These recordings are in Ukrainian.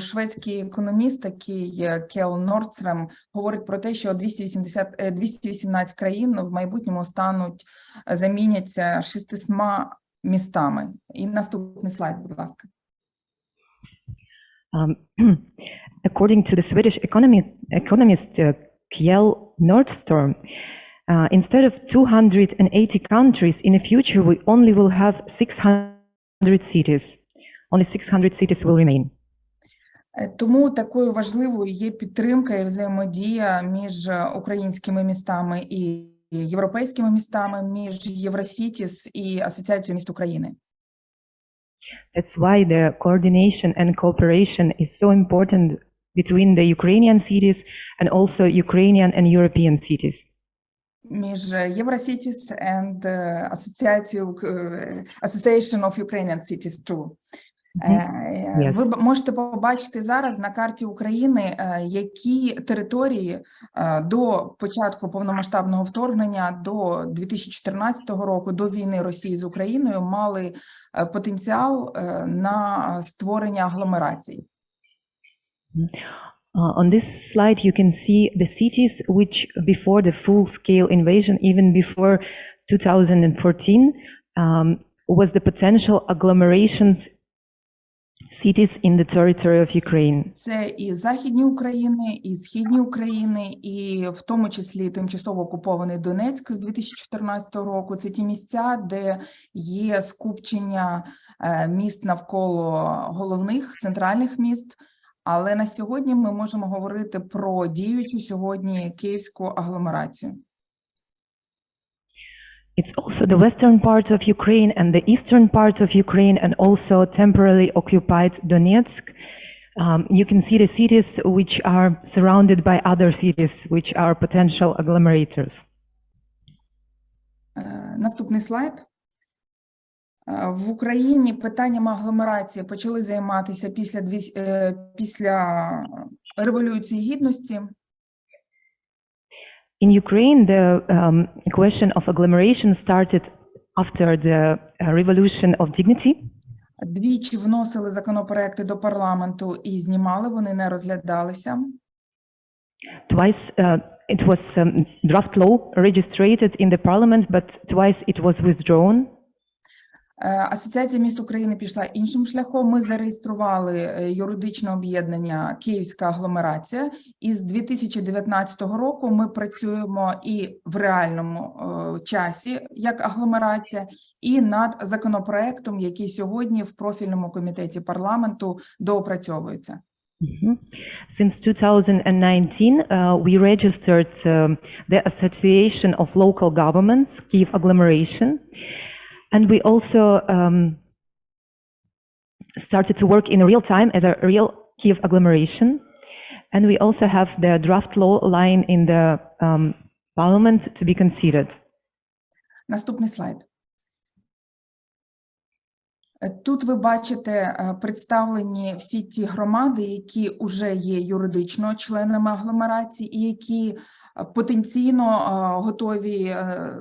шведський економіст, такий е, Кел Нордстрем, говорить про те, що 280, е, 218 країн в майбутньому стануть е, заміняться 600 містами. І наступний слайд, будь ласка. Um, according to the Swedish economy, economist uh, Kjell Nordström, uh, instead of 280 countries in the future, we only will have 600 cities. Only 600 cities will remain. Е, Тому такою важливою є підтримка і взаємодія між е, українськими містами і європейськими містами, між Євросітіс і Асоціацією міст України. That's why the coordination and cooperation is so important between the Ukrainian cities and also Ukrainian and European cities. між Євросітіс and е, Асоціацією е, Association of Ukrainian Cities too. Е, е. Ви можете побачити зараз на карті України, е, які території до початку повномасштабного вторгнення до 2014 року, до війни Росії з Україною, мали потенціал на створення агломерацій. Uh, on this slide, you can see the cities which, before the full-scale invasion, even before 2014, um, was the potential agglomerations cities in the territory of Ukraine. Це і західні України, і східні України, і в тому числі тимчасово окупований Донецьк з 2014 року. Це ті місця, де є скупчення е, міст навколо головних центральних міст. Але на сьогодні ми можемо говорити про діючу сьогодні київську агломерацію. It's also the western part of Ukraine and the eastern part of Ukraine and also temporarily occupied Donetsk. Um, you can see the cities which are surrounded by other cities which are potential agglomerators. Е, Наступний слайд. Е, В Україні питанням агломерації почали займатися після дві- е, після Революції Гідності. In Ukraine, the um, question of agglomeration started after the uh, Revolution of Dignity. Двічі вносили законопроекти до парламенту і знімали, вони не розглядалися. Twice uh, it was um, draft law registered in the parliament, but twice it was withdrawn. Е, Асоціація міст України пішла іншим шляхом. Ми зареєстрували е, юридичне об'єднання Київська агломерація, і з 2019 року ми працюємо і в реальному е, часі як агломерація, і над законопроектом, який сьогодні в профільному комітеті парламенту доопрацьовується. Since 2019, uh, we registered um, the Association of Local Governments, Kiev Agglomeration, and we also um, started to work in real time as a real Kiev agglomeration. And we also have the draft law lying in the um, parliament to be considered. Наступний слайд. Е, Тут ви бачите е, представлені всі ті громади, які вже є юридично членами агломерації, і які е, потенційно е, готові е,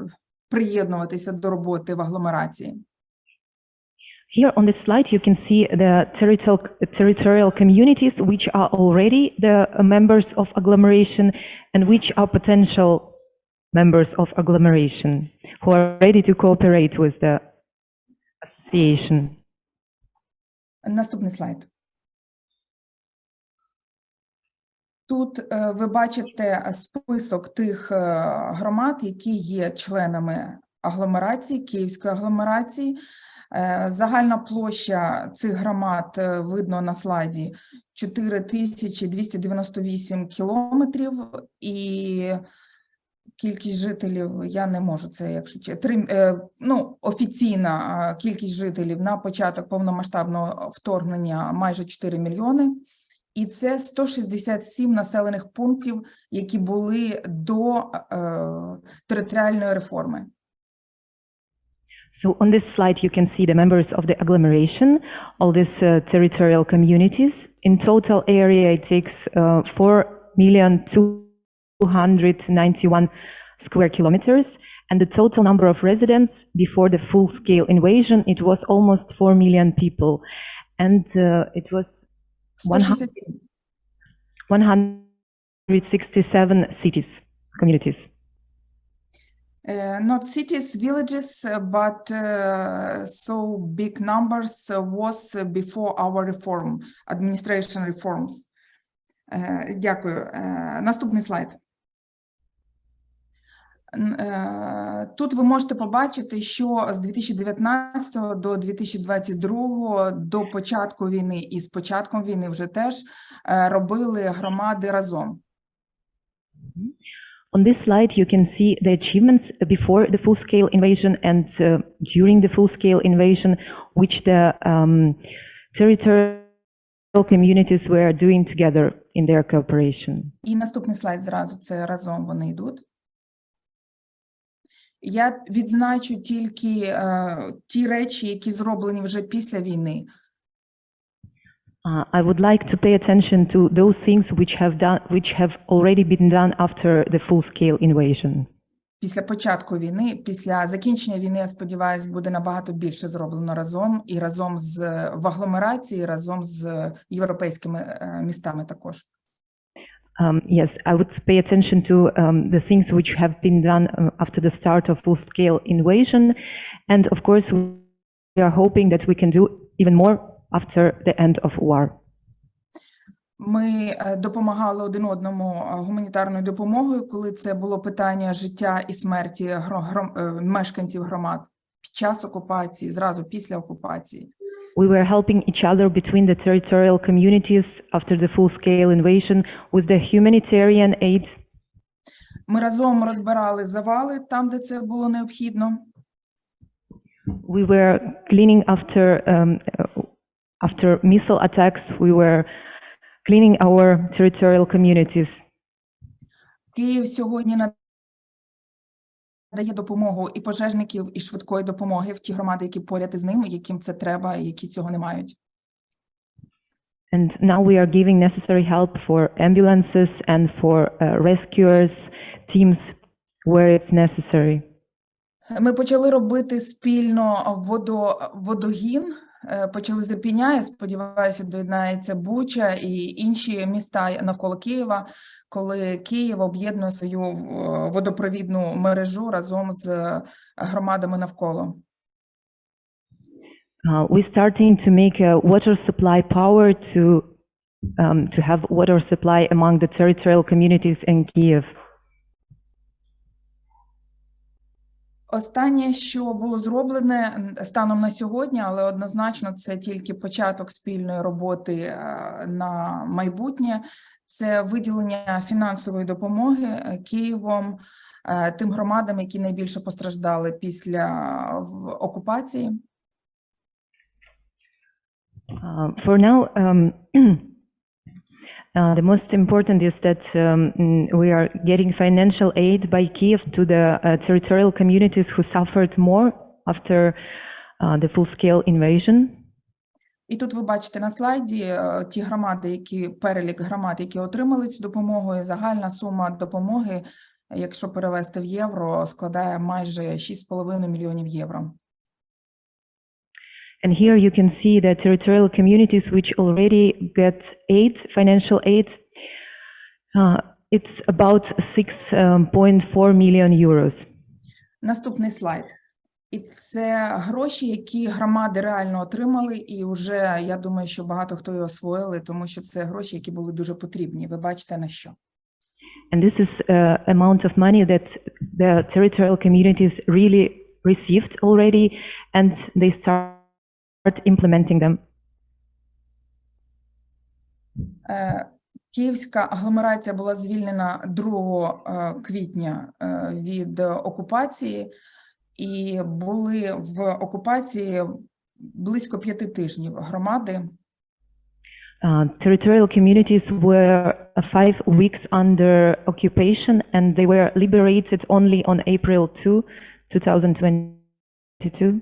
приєднуватися до роботи в агломерації. Here on this slide, you can see the territorial, territorial communities which are already the uh, members of agglomeration and which are potential members of agglomeration who are ready to cooperate with the association. Наступний слайд. Тут е, ви бачите список тих е, громад, які є членами агломерації, Київської агломерації. Е, Загальна площа цих громад видно на слайді 4298 кілометрів і кількість жителів, я не можу це, якщо три, ну, офіційна кількість жителів на початок повномасштабного вторгнення майже 4 мільйони. І це 167 населених пунктів, які були до е, територіальної реформи. So on this slide, you can see the members of the agglomeration, all these uh, territorial communities. In total area, it takes uh, 4,291 square kilometers. And the total number of residents before the full-scale invasion, it was almost 4 million people. And uh, it was 167. 167 cities, communities. Uh, not cities, villages, uh, but uh, so big numbers uh, was uh, before our reform, administration reforms. Е, Дякую. Е, Наступний слайд. Е, Тут ви можете побачити, що з 2019 до 2022 до початку війни і з початком війни вже теж е, робили громади разом. On this slide, you can see the achievements before the full-scale invasion and uh, during the full-scale invasion, which the um, territorial communities were doing together in their cooperation. І наступний слайд зразу це разом вони йдуть. Я відзначу тільки е, ті речі, які зроблені вже після війни. Uh, I would like to pay attention to those things which have done, which have already been done after the full-scale invasion. Після початку війни, після закінчення війни, я сподіваюся, буде набагато більше зроблено разом і разом з в агломерації, разом з європейськими е, містами також. Um, yes, I would pay attention to um, the things which have been done uh, after the start of full-scale invasion, and of course, we are hoping that we can do even more after the end of war. Ми е, допомагали один одному е, гуманітарною допомогою, коли це було питання життя і смерті гро- гром- е, мешканців громад під час окупації, зразу після окупації. We were helping each other between the territorial communities after the full-scale invasion with the humanitarian aid. Ми разом розбирали завали там, де це було необхідно. We were cleaning after um, uh, after missile attacks. We were cleaning our territorial communities. Київ сьогодні надає допомогу і пожежників, і швидкої допомоги в ті громади, які поряд із ним, яким це треба, які цього не мають. And now we are giving necessary help for ambulances and for uh, rescuers teams where it's necessary. Ми почали робити спільно водо, водогін. е, Почали з Ірпіня, я сподіваюся, доєднається Буча і інші міста навколо Києва, коли Київ об'єднує свою е, водопровідну мережу разом з е, громадами навколо. Uh, we're starting to make a water supply power to um, to have water supply among the territorial communities in Kiev. Останнє, що було зроблене станом на сьогодні, але однозначно це тільки початок спільної роботи е, на майбутнє. Це виділення фінансової допомоги е, Києвом е, тим громадам, які найбільше постраждали після окупації. Uh, for now, um, uh, the most important is that um, mm, we are getting financial aid by Kiev to the uh, territorial communities who suffered more after uh, the full-scale invasion. І тут ви бачите на слайді е, ті громади, які перелік громад, які отримали цю допомогу, і загальна сума допомоги, якщо перевести в євро, складає майже 6,5 мільйонів євро. And here you can see the territorial communities which already get aid, financial aid. Uh, it's about 6.4 million euros. Наступний слайд. І це гроші, які громади реально отримали, і вже я думаю, що багато хто і освоїли, тому що це гроші, які були дуже потрібні. Ви бачите на що. And this is uh, amount of money that the territorial communities really received already, and they start implementing them. Е, Київська агломерація була звільнена 2 е, квітня е, від окупації, і були в окупації близько п'яти тижнів громади. Uh, territorial communities were five weeks under occupation, and they were liberated only on April 2, 2022.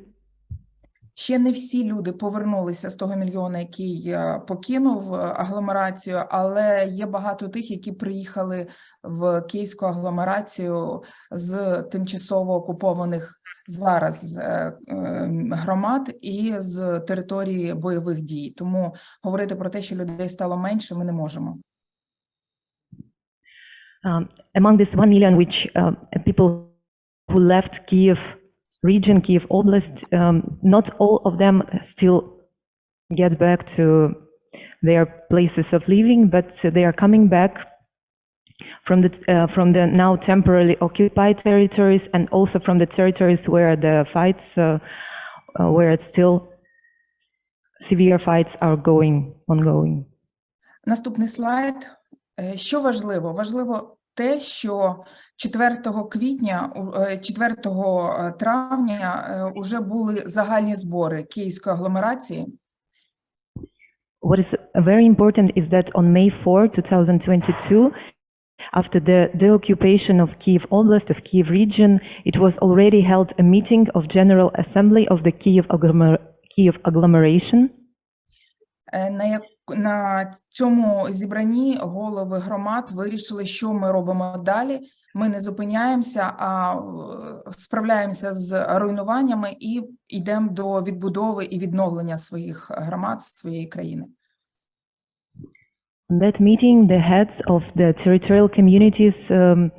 Ще не всі люди повернулися з того мільйона, який е, покинув е, агломерацію, але є багато тих, які приїхали в київську агломерацію з тимчасово окупованих зараз е, е, громад і з території бойових дій. Тому говорити про те, що людей стало менше, ми не можемо. Um, among this 1 million which uh, people who left Kiev region, Kiev Oblast, um, not all of them still get back to their places of living, but they are coming back from the uh, from the now temporarily occupied territories and also from the territories where the fights, uh, uh, where it's still severe fights are going ongoing. Наступний слайд. Е, Що важливо? Важливо те, що 4 квітня, у- е, 4 травня е, уже були загальні збори Київської агломерації. What is very important is that on May 4, 2022, after the deoccupation of Kiev Oblast, of Kiev region, it was already held a meeting of General Assembly of the Kiev, agglomer- Kiev agglomeration. Е, На, як, на цьому зібранні голови громад вирішили, що ми робимо далі. Ми не зупиняємося, а е, справляємося з руйнуваннями і йдемо до відбудови і відновлення своїх громад, своєї країни. On that meeting, the heads of the territorial communities um,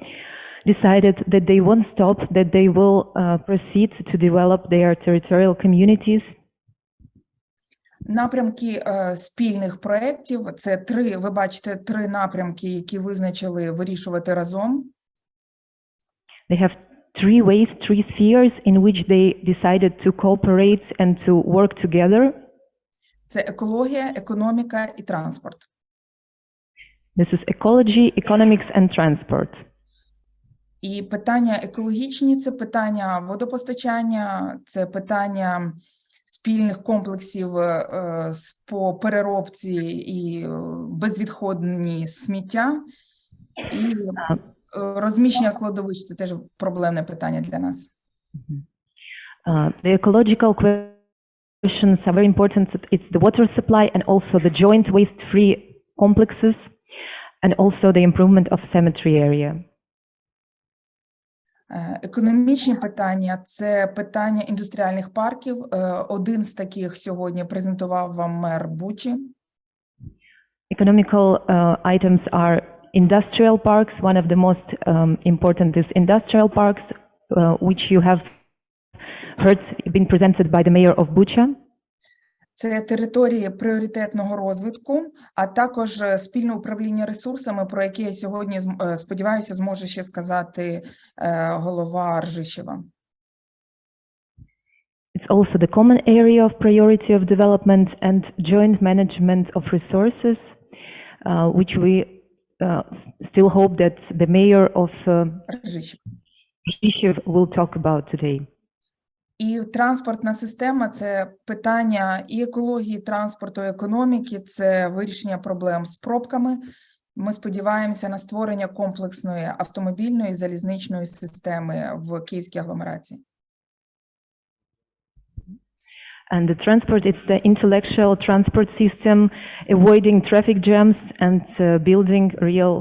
decided that they won't stop, that they will uh, proceed to develop their territorial communities Напрямки е, спільних проєктів – це три, ви бачите, три напрямки, які визначили вирішувати разом. They have three ways, three spheres in which they decided to cooperate and to work together. Це екологія, економіка і транспорт. This is ecology, economics, and transport. І питання екологічні – це питання водопостачання, це питання спільних комплексів е, е, з- по переробці і е, безвідходні сміття, і е, розміщення кладовищ – це теж проблемне питання для нас. Uh, the ecological questions are very important. It's the water supply and also the joint waste-free complexes and also the improvement of cemetery area. Е, Економічні питання – це питання індустріальних парків. Е, Один з таких сьогодні презентував вам мер Бучі. Economical uh, items are industrial parks. One of the most um, important is industrial parks, uh, which you have heard been presented by the mayor of Bucha. Це території пріоритетного розвитку, а також е, спільне управління ресурсами, про яке я сьогодні е, сподіваюся зможе ще сказати е, голова Ржищева. It's also the common area of priority of development and joint management of resources, uh, which we uh, still hope that the mayor of uh. Will talk about today. І транспортна система це питання і екології, транспорту, і економіки, це вирішення проблем з пробками. Ми сподіваємося на створення комплексної автомобільної і залізничної системи в Київській агломерації. And the transport, it's the intellectual transport system, avoiding traffic jams and uh, building real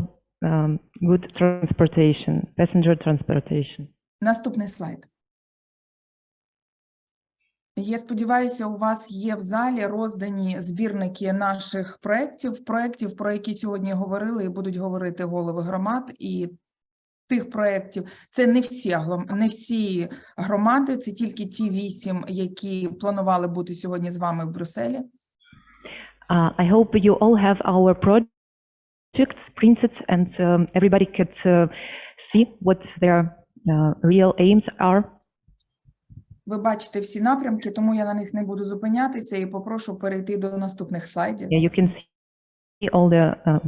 um, good transportation, passenger transportation. Наступний слайд. Я сподіваюся, у вас є в залі роздані збірники наших проєктів, проєктів, про які сьогодні говорили і будуть говорити голови громад. І тих проєктів це не всі не всі громади, це тільки ті вісім, які планували бути сьогодні з вами в Брюсселі. Uh, I hope you all have our projects printed and um, everybody could uh, see what their uh, real aims are. Ви бачите всі напрямки, тому я на них не буду зупинятися і попрошу перейти до наступних слайдів. Yeah, you can see all the uh,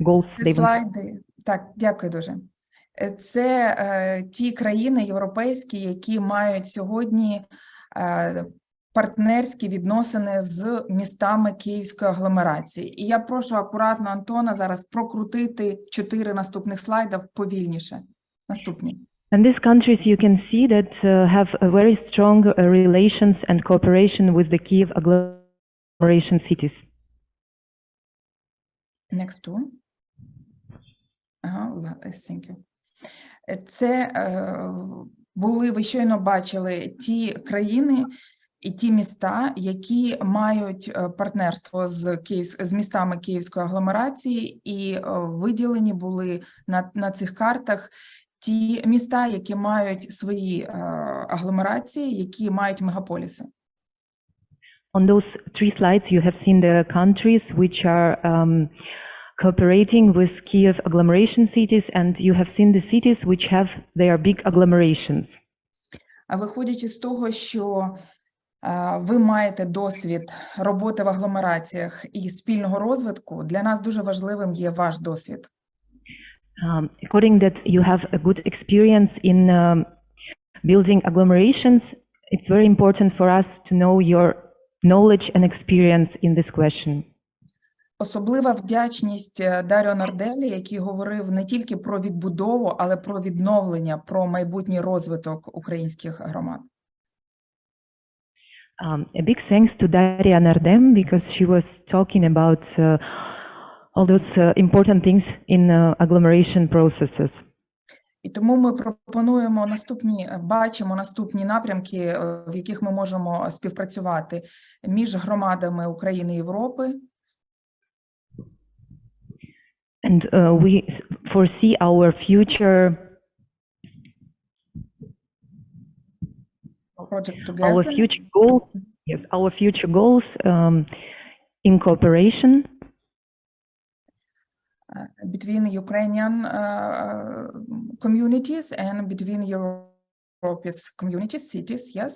goals Це слайди. Так, дякую дуже. Е, Це е, ті країни європейські, які мають сьогодні е, партнерські відносини з містами Київської агломерації. І я прошу акуратно Антона зараз прокрутити чотири наступних слайдів повільніше. Наступні. And these countries you can see that uh, have a very strong uh, relations and cooperation with the Kiev agglomeration cities. Next one. Ага, ла- е, thank you. Е, Це е, були, ви щойно бачили ті країни і ті міста, які мають е, партнерство з Київ, з містами Київської агломерації, і е, виділені були на, на цих картах ті міста, які мають свої е, агломерації, які мають мегаполіси. On those three slides, you have seen the countries which are um, cooperating with Kiev agglomeration cities, and you have seen the cities which have their big agglomerations. А виходячи з того, що е, ви маєте досвід роботи в агломераціях і спільного розвитку, для нас дуже важливим є ваш досвід. Um, according that you have a good experience in um, building agglomerations, it's very important for us to know your knowledge and experience in this question. Особлива вдячність е, Даріо Нарделі, який говорив не тільки про відбудову, але про відновлення, про майбутній розвиток українських громад. Um, a big thanks to Daria Nardem because she was talking about uh, all those uh, important things in uh, agglomeration processes. І тому ми пропонуємо наступні, бачимо наступні напрямки, е, в яких ми можемо співпрацювати між громадами України і Європи, And uh, we foresee our future, Project our Together, future goals, yes, our future goals um, in cooperation uh, Between Ukrainian uh, communities and between European communities, cities, yes?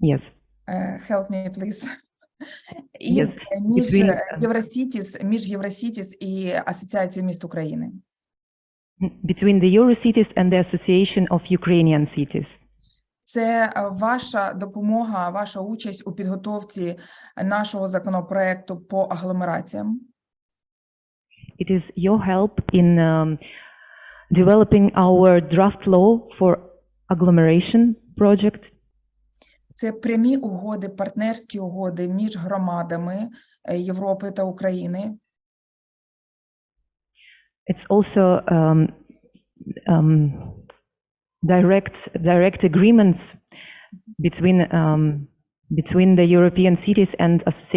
Yes, Uh, Help me, please. І Yes, між е, uh, Євросітіс, між Євросітіс і Асоціацією міст України. between the Eurocities and the Association of Ukrainian Cities. Це е, ваша допомога, ваша участь у підготовці нашого законопроекту по агломераціям. It is your help in um, developing our draft law for agglomeration project. Це прямі угоди, партнерські угоди між громадами е, Європи та України. It's also um, um, direct direct agreements between um, between the European cities and associations